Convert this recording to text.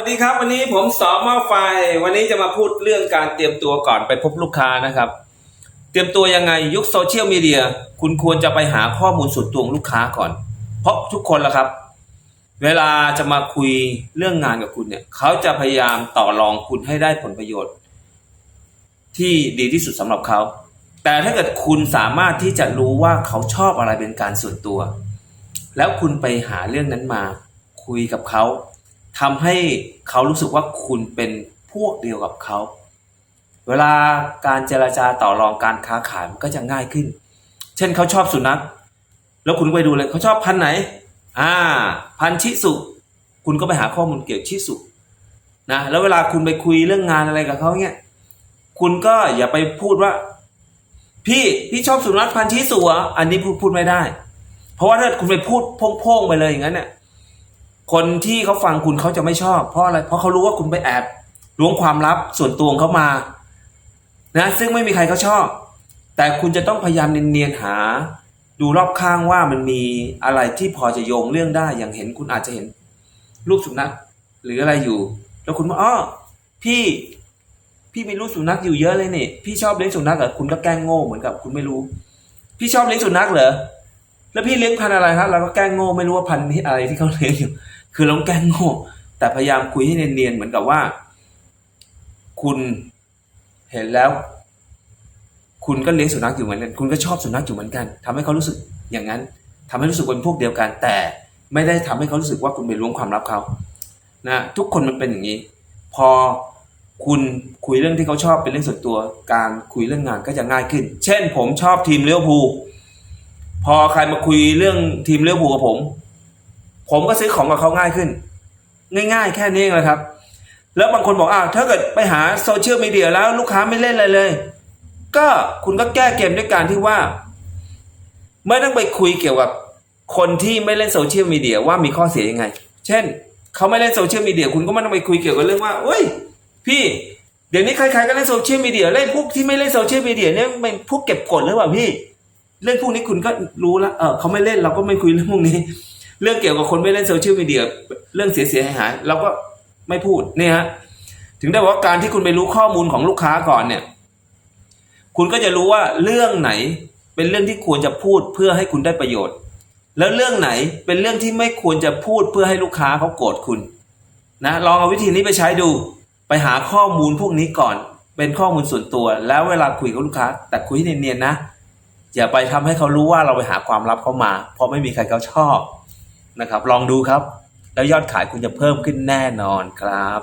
สวัสดีครับ วันนี้ผมสอมาไฟ วันนี้จะมาพูดเรื่องการเตรียมตัวก่อนไปพบลูกค้านะครับ เตรียมตัวยังไงยุคโซเชียลมีเดียคุณควรจะไปหาข้อมูลส่วนตัวลูกค้าก่อน เพราะทุกคนละครับ เวลาจะมาคุยเรื่องงานกับคุณเนี่ย เขาจะพยายามต่อรองคุณให้ได้ผลประโยชน์ ที่ดีที่สุดสำหรับเขา แต่ถ้าเกิดคุณสามารถที่จะรู้ว่าเขาชอบอะไรเป็นการส่วนตัว แล้วคุณไปหาเรื่องนั้นมาคุยกับเขา ทำให้เขารู้สึกว่าคุณเป็นพวกเดียวกับเขา เวลาการเจรจาต่อรองการค้าขายมันก็จะง่ายขึ้น เช่นเขาชอบสุนัข แล้วคุณไปดูเลยเขาชอบพันไหน อ่า พันชิสุ คุณก็ไปหาข้อมูลเกี่ยวกับชิสุนะ แล้วเวลาคุณไปคุยเรื่องงานอะไรกับเขาเนี่ย คุณก็อย่าไปพูดว่า พี่พี่ชอบสุนัขพันชิสุเหรออันนี้พูดพูดไม่ได้ เพราะว่าถ้าคุณไปพูดโพ่งๆไปเลยอย่างนั้นเนี่ย คนที่เขาฟังคุณเขาจะไม่ชอบเพราะอะไร เพราะเขารู้ว่าคุณไปแอบล้วงความลับส่วนตัวของเขามา นะ ซึ่งไม่มีใครเขาชอบ แต่คุณจะต้องพยายามเนียนๆหา ดูรอบข้างว่ามันมีอะไรที่พอจะโยงเรื่องได้อย่างเห็นคุณอาจจะเห็น รูปสุนัขหรืออะไรอยู่ แล้วคุณว่าอ๋อพี่พี่มีรูปสุนัขอยู่เยอะเลยนี่พี่ชอบเลี้ยงสุนัขเหรอคุณก็แกล้งโง่เหมือนกับคุณไม่รู้ พี่ชอบเลี้ยงสุนัขเหรอแล้วพี่เลี้ยงพันธุ์อะไรครับเราก็แกล้งโง่ไม่รู้ว่าพันธุ์อะไรที่เขาเลี้ยงอยู่ คือเราแกล้งโง่แต่พยายามคุยให้เนียนๆเหมือนกับว่า คุณเห็นแล้ว คุณก็เลี้ยงสุนัขอยู่เหมือนกัน คุณก็ชอบสุนัขอยู่เหมือนกันทำให้เขารู้สึกอย่างนั้นทำให้รู้สึกเป็นพวกเดียวกัน แต่ไม่ได้ทำให้เขารู้สึกว่าคุณไปล้วงความลับเขานะทุกคนมันเป็นอย่างนี้ พอคุณคุยเรื่องที่เขาชอบเป็นเรื่องส่วนตัว การคุยเรื่องงานก็จะง่ายขึ้น เช่น ผมชอบทีมเลี้ยวภูพอใครมาคุยเรื่องทีมเลี้ยวภูกับผม ผมก็ซื้อของกับเขาง่ายขึ้น ง่าย ๆ แค่นี้เองนะครับ แล้วบางคนบอกอ้าวถ้าเกิดไปหาโซเชียลมีเดียแล้วลูกค้าไม่เล่นอะไรเลย ก็คุณก็แก้เกมด้วยการที่ว่า ไม่ต้องไปคุยเกี่ยวกับคนที่ไม่เล่นโซเชียลมีเดียว่ามีข้อเสียยังไง เช่นเขาไม่เล่นโซเชียลมีเดียคุณก็ไม่ต้องไปคุยเกี่ยวกับเรื่องว่าเอ้ย พี่เดี๋ยวนี้ใครๆก็เล่นโซเชียลมีเดียเล่นพวกที่ไม่เล่นโซเชียลมีเดียเนี่ยเป็นพวกเก็บกดหรือเปล่าพี่เรื่องพวกนี้คุณก็รู้แล้วเออเขาไม่เล่นเราก็ไม่คุยเรื่องพวกนี้ เรื่องเกี่ยวกับคนไม่เล่นโซเชียลมีเดียเรื่องเสียๆหายๆเราก็ไม่พูดเนี่ยฮะถึงได้บอกว่าการที่คุณไปรู้ข้อมูลของลูกค้าก่อนเนี่ย คุณก็จะรู้ว่าเรื่องไหนเป็นเรื่องที่ควรจะพูดเพื่อให้คุณได้ประโยชน์ แล้วเรื่องไหนเป็นเรื่องที่ไม่ควรจะพูดเพื่อให้ลูกค้าเขาโกรธคุณนะลองเอาวิธีนี้ไปใช้ดูไปหาข้อมูลพวกนี้ก่อน เป็นข้อมูลส่วนตัว แล้วเวลาคุยกับลูกค้า แต่คุยเนียนๆนะ อย่าไปทำให้เขารู้ว่าเราไปหาความลับเขามา เพราะไม่มีใครเขาชอบ นะครับ ลองดูครับ แล้วยอดขายคุณจะเพิ่มขึ้นแน่นอนครับ